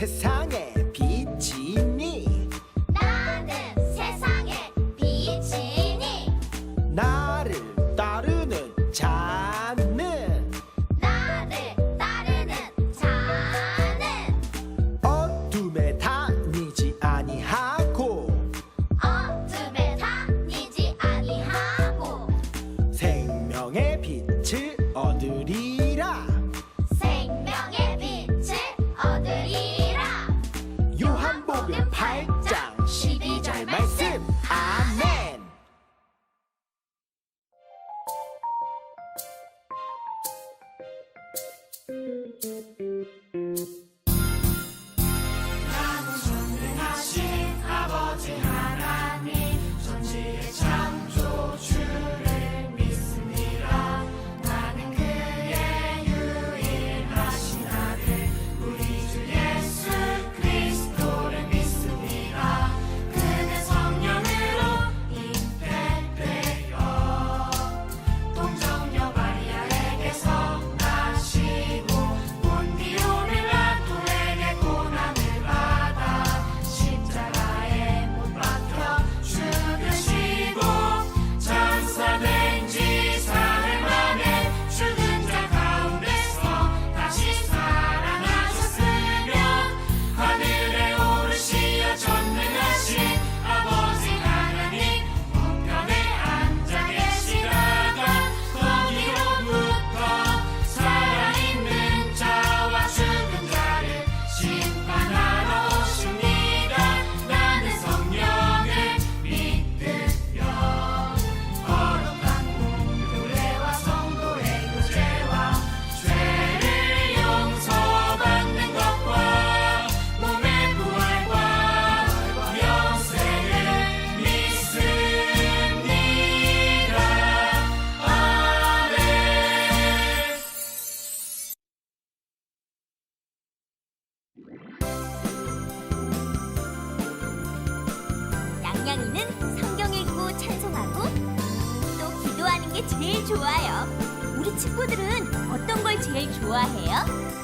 his time. 제일 좋아요? 우리 친구들은 어떤 걸 제일 좋아해요?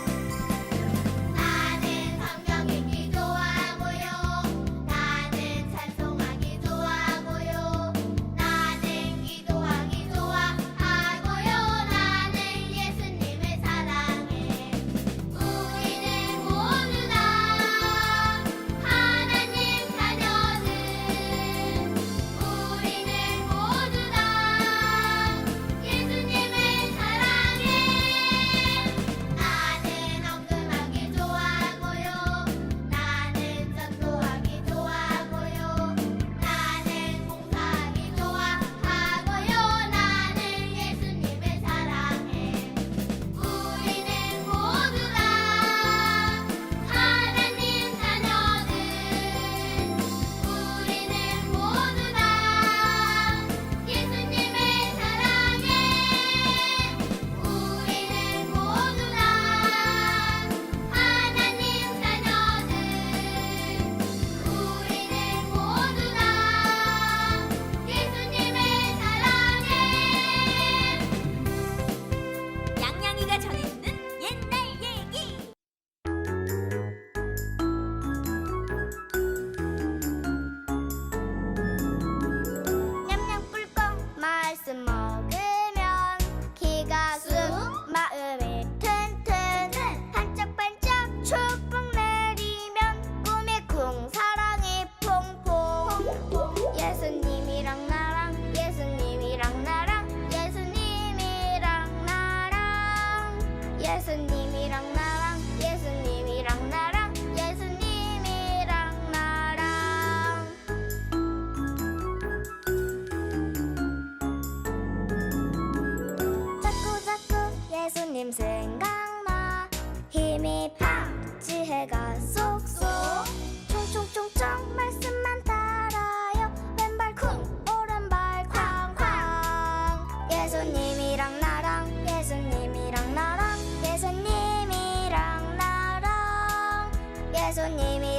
예수님이랑 나랑 예수님이랑 나랑 예수님이랑 나랑 예수님이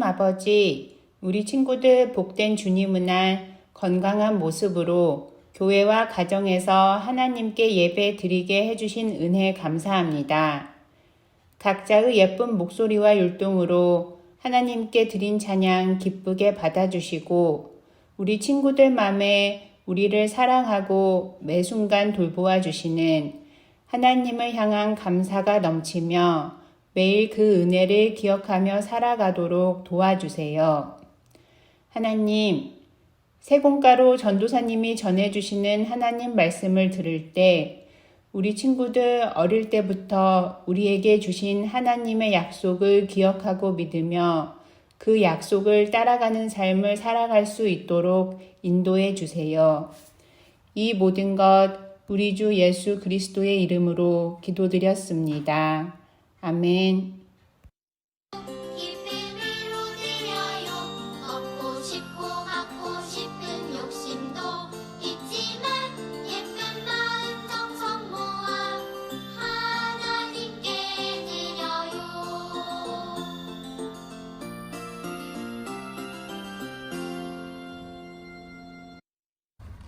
하나님 아버지, 우리 친구들 복된 주님의 날 건강한 모습으로 교회와 가정에서 하나님께 예배 드리게 해주신 은혜 감사합니다. 각자의 예쁜 목소리와 율동으로 하나님께 드린 찬양 기쁘게 받아주시고 우리 친구들 맘에 우리를 사랑하고 매 순간 돌보아 주시는 하나님을 향한 감사가 넘치며 매일 그 은혜를 기억하며 살아가도록 도와주세요. 하나님, 세공가로 전도사님이 전해주시는 하나님 말씀을 들을 때 우리 친구들 어릴 때부터 우리에게 주신 하나님의 약속을 기억하고 믿으며 그 약속을 따라가는 삶을 살아갈 수 있도록 인도해 주세요. 이 모든 것 우리 주 예수 그리스도의 이름으로 기도드렸습니다. 아멘. 깊이 위로 들여요 걷고 싶고 갖고 싶은 욕심도 있지만 예쁜 마음 정성 모아 하나님께 드려요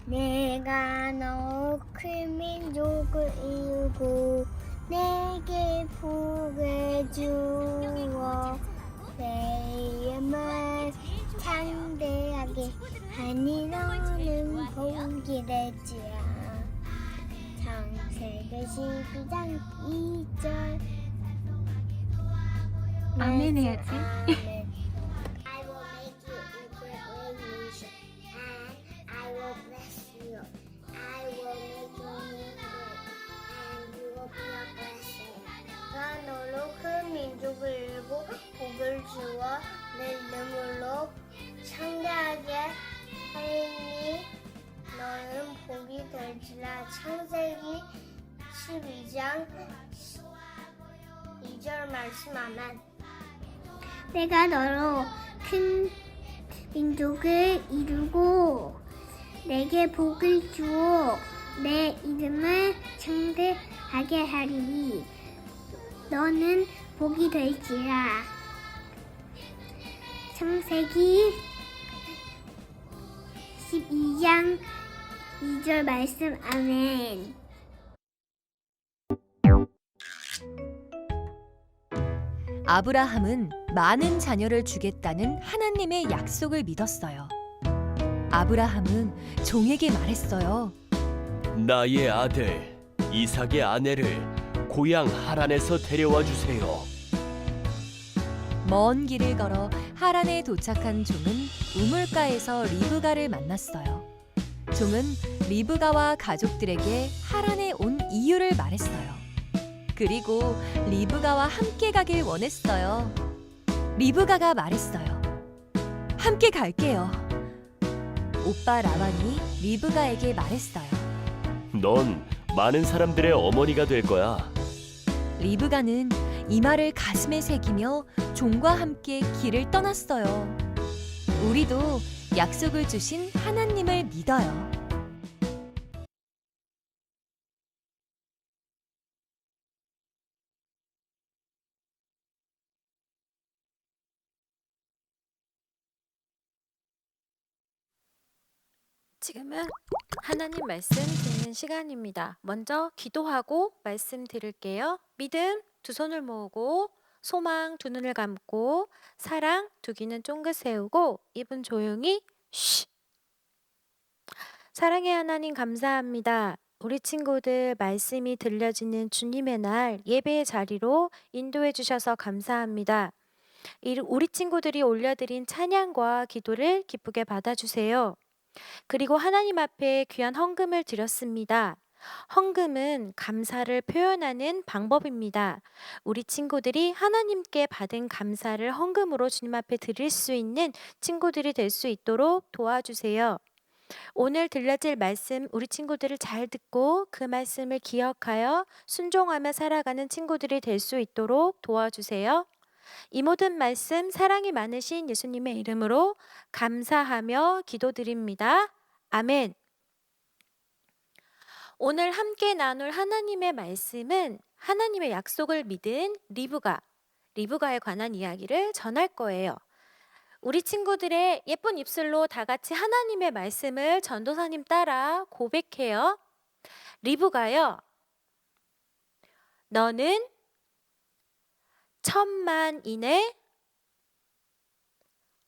내가 너큰 민족을 이루고 너는 복이 될지야 창세기 12장 2절 아멘 해야지. 12장 2절 말씀 아멘. 내가 너로 큰 민족을 이루고 내게 복을 주어 내 이름을 창대하게 하리니 너는 복이 될지라 창세기 12장 2절 말씀 아멘 아브라함은 많은 자녀를 주겠다는 하나님의 약속을 믿었어요. 아브라함은 종에게 말했어요. 나의 아들 이삭의 아내를 고향 하란에서 데려와 주세요. 먼 길을 걸어 하란에 도착한 종은 우물가에서 리브가를 만났어요. 종은 리브가와 가족들에게 하란에 온 이유를 말했어요. 그리고 리브가와 함께 가길 원했어요. 리브가가 말했어요. 함께 갈게요. 오빠 라반이 리브가에게 말했어요. 넌 많은 사람들의 어머니가 될 거야. 리브가는 이 말을 가슴에 새기며 종과 함께 길을 떠났어요. 우리도 약속을 주신 하나님을 믿어요. 지금은 하나님 말씀 듣는 시간입니다. 먼저 기도하고 말씀 드릴게요. 믿음 두 손을 모으고 소망 두 눈을 감고 사랑 두 귀는 쫑긋 세우고 입은 조용히 쉬. 사랑의 하나님 감사합니다. 우리 친구들 말씀이 들려지는 주님의 날 예배의 자리로 인도해 주셔서 감사합니다. 이- 우리 친구들이 올려드린 찬양과 기도를 기쁘게 받아주세요. 그리고 하나님 앞에 귀한 헌금을 드렸습니다. 헌금은 감사를 표현하는 방법입니다. 우리 친구들이 하나님께 받은 감사를 헌금으로 주님 앞에 드릴 수 있는 친구들이 될 수 있도록 도와주세요. 오늘 들려질 말씀 우리 친구들을 잘 듣고 그 말씀을 기억하여 순종하며 살아가는 친구들이 될 수 있도록 도와주세요. 이 모든 말씀 사랑이 많으신 예수님의 이름으로 감사하며 기도드립니다. 아멘. 오늘 함께 나눌 하나님의 말씀은 하나님의 약속을 믿은 리브가, 리브가에 관한 이야기를 전할 거예요. 우리 친구들의 예쁜 입술로 다 같이 하나님의 말씀을 전도사님 따라 고백해요. 리브가요. 너는 천만인의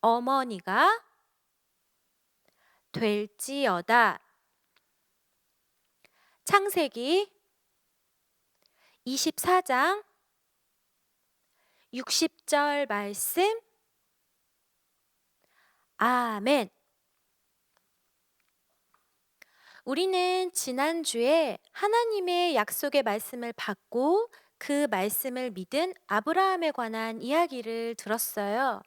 어머니가 될지어다. 창세기 24장 60절 말씀 아멘. 우리는 지난주에 하나님의 약속의 말씀을 받고 그 말씀을 믿은 아브라함에 관한 이야기를 들었어요.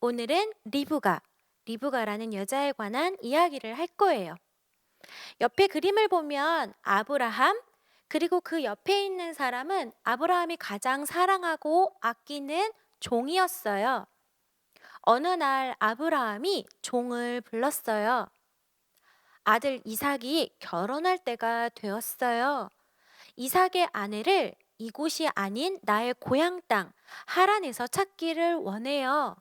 오늘은 리브가, 리브가라는 여자에 관한 이야기를 할 거예요. 옆에 그림을 보면 아브라함, 그리고 그 옆에 있는 사람은 아브라함이 가장 사랑하고 아끼는 종이었어요. 어느 날 아브라함이 종을 불렀어요. 아들 이삭이 결혼할 때가 되었어요. 이삭의 아내를 이곳이 아닌 나의 고향 땅 하란에서 찾기를 원해요.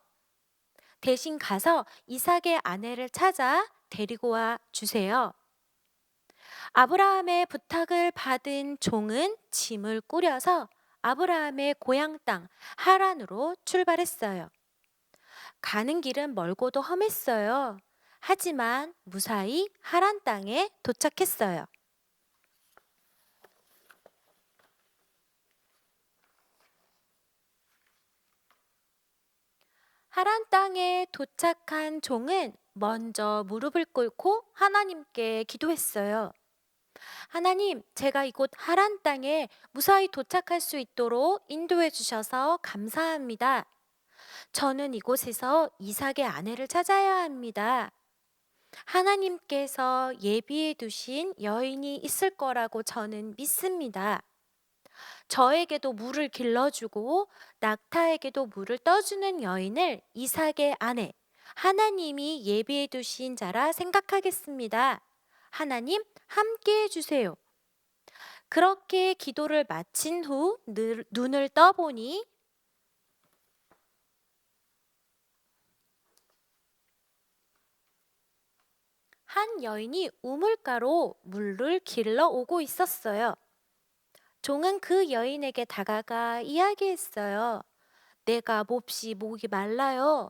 대신 가서 이삭의 아내를 찾아 데리고 와 주세요. 아브라함의 부탁을 받은 종은 짐을 꾸려서 아브라함의 고향 땅 하란으로 출발했어요. 가는 길은 멀고도 험했어요. 하지만 무사히 하란 땅에 도착했어요. 하란 땅에 도착한 종은 먼저 무릎을 꿇고 하나님께 기도했어요. 하나님, 제가 이곳 하란 땅에 무사히 도착할 수 있도록 인도해 주셔서 감사합니다. 저는 이곳에서 이삭의 아내를 찾아야 합니다. 하나님께서 예비해 두신 여인이 있을 거라고 저는 믿습니다. 저에게도 물을 길러주고 낙타에게도 물을 떠주는 여인을 이삭의 아내, 하나님이 예비해 두신 자라 생각하겠습니다. 하나님, 함께 해 주세요. 그렇게 기도를 마친 후 늘- 눈을 떠보니 한 여인이 우물가로 물을 길러 오고 있었어요. 종은 그 여인에게 다가가 이야기했어요. 내가 몹시 목이 말라요.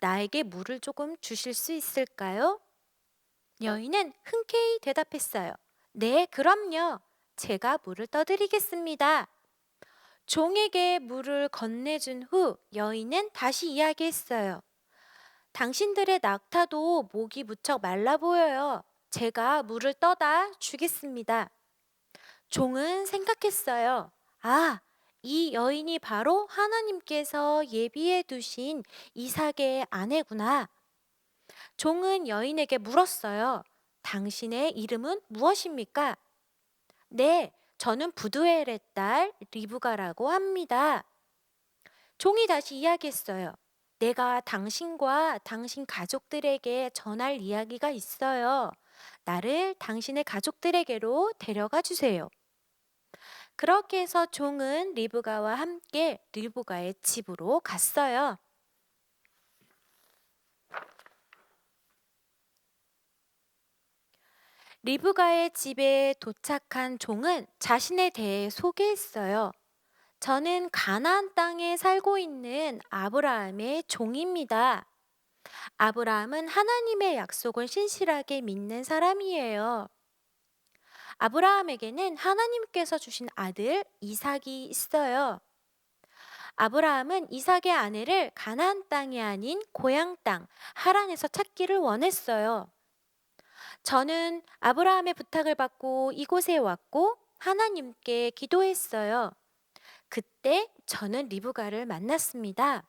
나에게 물을 조금 주실 수 있을까요? 여인은 흔쾌히 대답했어요. 네, 그럼요. 제가 물을 떠드리겠습니다. 종에게 물을 건네준 후 여인은 다시 이야기했어요. 당신들의 낙타도 목이 무척 말라 보여요. 제가 물을 떠다 주겠습니다. 종은 생각했어요. 아, 이 여인이 바로 하나님께서 예비해 두신 이삭의 아내구나. 종은 여인에게 물었어요. 당신의 이름은 무엇입니까? 네, 저는 부두엘의 딸 리브가라고 합니다. 종이 다시 이야기했어요. 내가 당신과 당신 가족들에게 전할 이야기가 있어요. 나를 당신의 가족들에게로 데려가 주세요. 그렇게 해서 종은 리브가와 함께 리브가의 집으로 갔어요. 리브가의 집에 도착한 종은 자신에 대해 소개했어요. 저는 가나안 땅에 살고 있는 아브라함의 종입니다. 아브라함은 하나님의 약속을 신실하게 믿는 사람이에요. 아브라함에게는 하나님께서 주신 아들 이삭이 있어요. 아브라함은 이삭의 아내를 가나안 땅이 아닌 고향 땅 하란에서 찾기를 원했어요. 저는 아브라함의 부탁을 받고 이곳에 왔고 하나님께 기도했어요. 그때 저는 리브가를 만났습니다.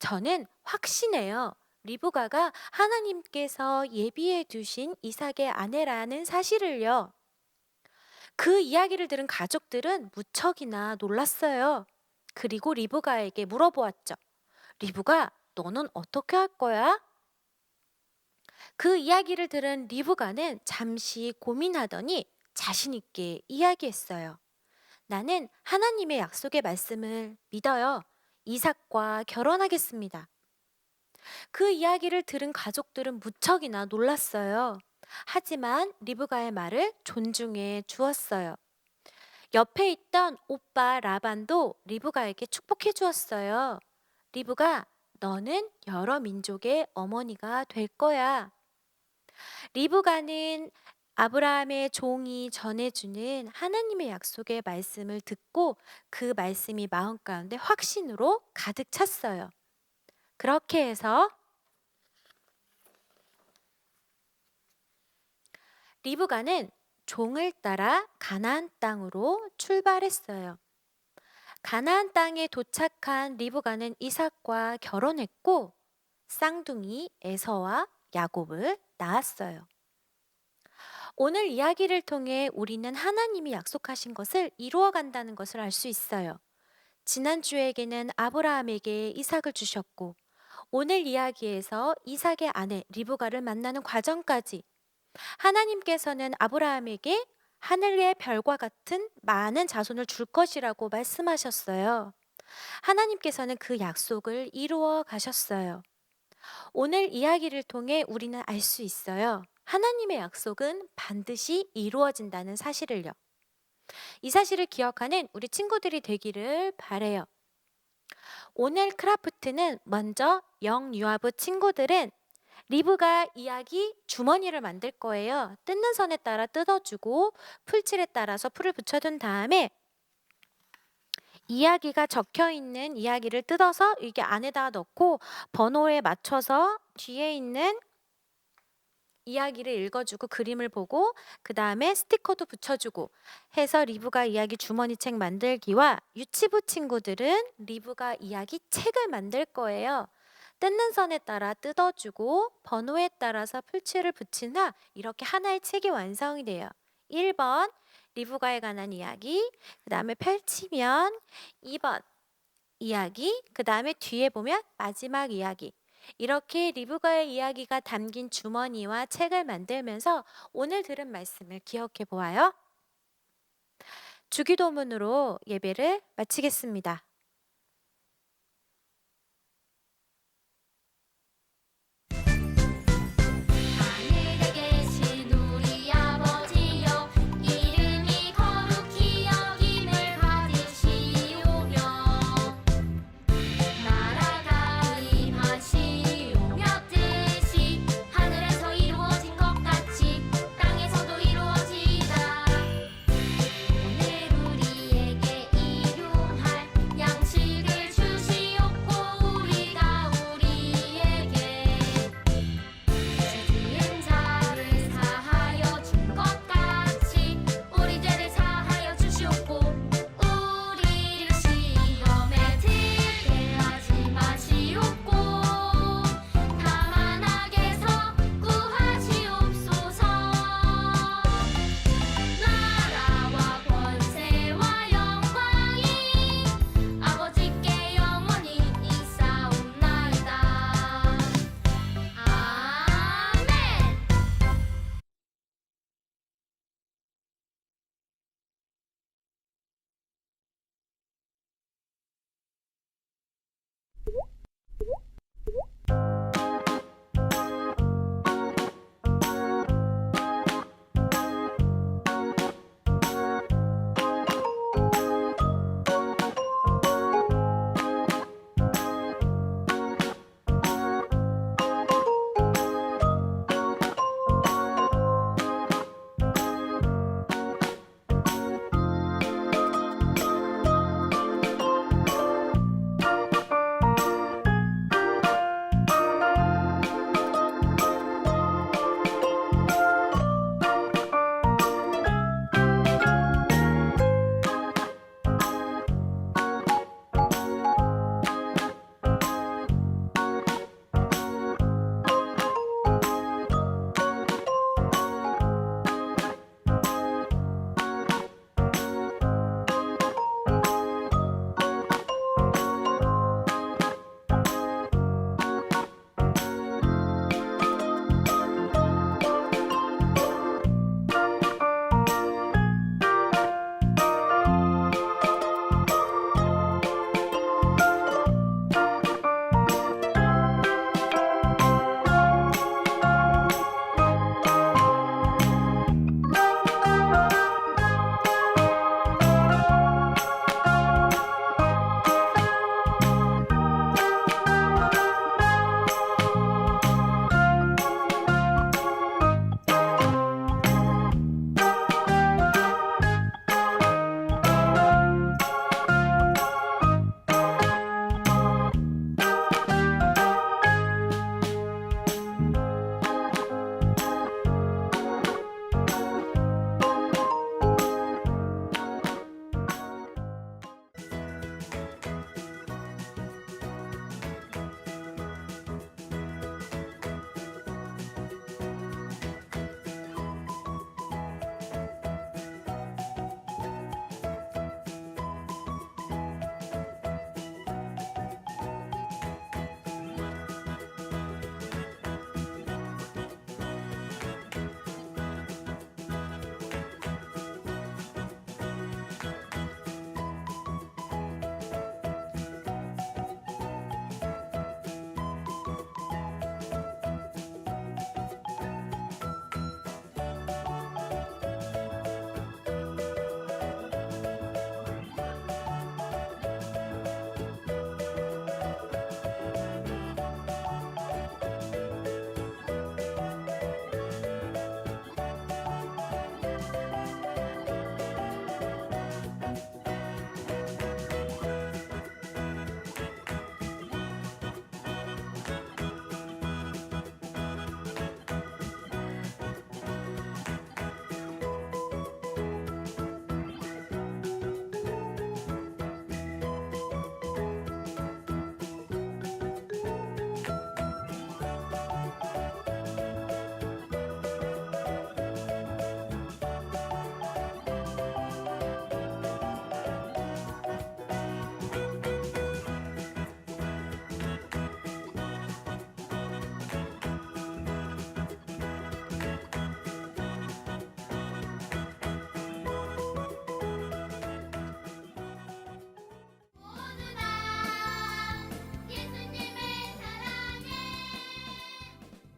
저는 확신해요. 리브가가 하나님께서 예비해 두신 이삭의 아내라는 사실을요. 그 이야기를 들은 가족들은 무척이나 놀랐어요. 그리고 리브가에게 물어보았죠. 리브가, 너는 어떻게 할 거야? 그 이야기를 들은 리브가는 잠시 고민하더니 자신있게 이야기했어요. 나는 하나님의 약속의 말씀을 믿어요. 이삭과 결혼하겠습니다. 그 이야기를 들은 가족들은 무척이나 놀랐어요. 하지만 리브가의 말을 존중해 주었어요. 옆에 있던 오빠 라반도 리브가에게 축복해 주었어요. 리브가 너는 여러 민족의 어머니가 될 거야. 리브가는 아브라함의 종이 전해주는 하나님의 약속의 말씀을 듣고 그 말씀이 마음 가운데 확신으로 가득 찼어요. 그렇게 해서 리브가는 종을 따라 가나안 땅으로 출발했어요. 가나안 땅에 도착한 리브가는 이삭과 결혼했고 쌍둥이 에서와 야곱을 낳았어요. 오늘 이야기를 통해 우리는 하나님이 약속하신 것을 이루어 간다는 것을 알 수 있어요. 지난주에게는 아브라함에게 이삭을 주셨고 오늘 이야기에서 이삭의 아내 리브가를 만나는 과정까지 하나님께서는 아브라함에게 하늘의 별과 같은 많은 자손을 줄 것이라고 말씀하셨어요. 하나님께서는 그 약속을 이루어 가셨어요. 오늘 이야기를 통해 우리는 알 수 있어요. 하나님의 약속은 반드시 이루어진다는 사실을요. 이 사실을 기억하는 우리 친구들이 되기를 바래요. 오늘 크라프트는 먼저 영유아부 친구들은 리브가 이야기 주머니를 만들 거예요. 뜯는 선에 따라 뜯어주고 풀칠에 따라서 풀을 붙여둔 다음에 이야기가 적혀 있는 이야기를 뜯어서 이게 안에다 넣고 번호에 맞춰서 뒤에 있는 이야기를 읽어주고 그림을 보고 그 다음에 스티커도 붙여주고 해서 리브가 이야기 주머니 책 만들기와 유치부 친구들은 리브가 이야기 책을 만들 거예요. 뜯는 선에 따라 뜯어주고 번호에 따라서 풀칠을 후 이렇게 하나의 책이 완성이 돼요. 1번 리브가에 관한 이야기, 그 다음에 펼치면 2번 이야기, 그 다음에 뒤에 보면 마지막 이야기. 이렇게 리브가의 이야기가 담긴 주머니와 책을 만들면서 오늘 들은 말씀을 기억해 보아요. 주기도문으로 예배를 마치겠습니다.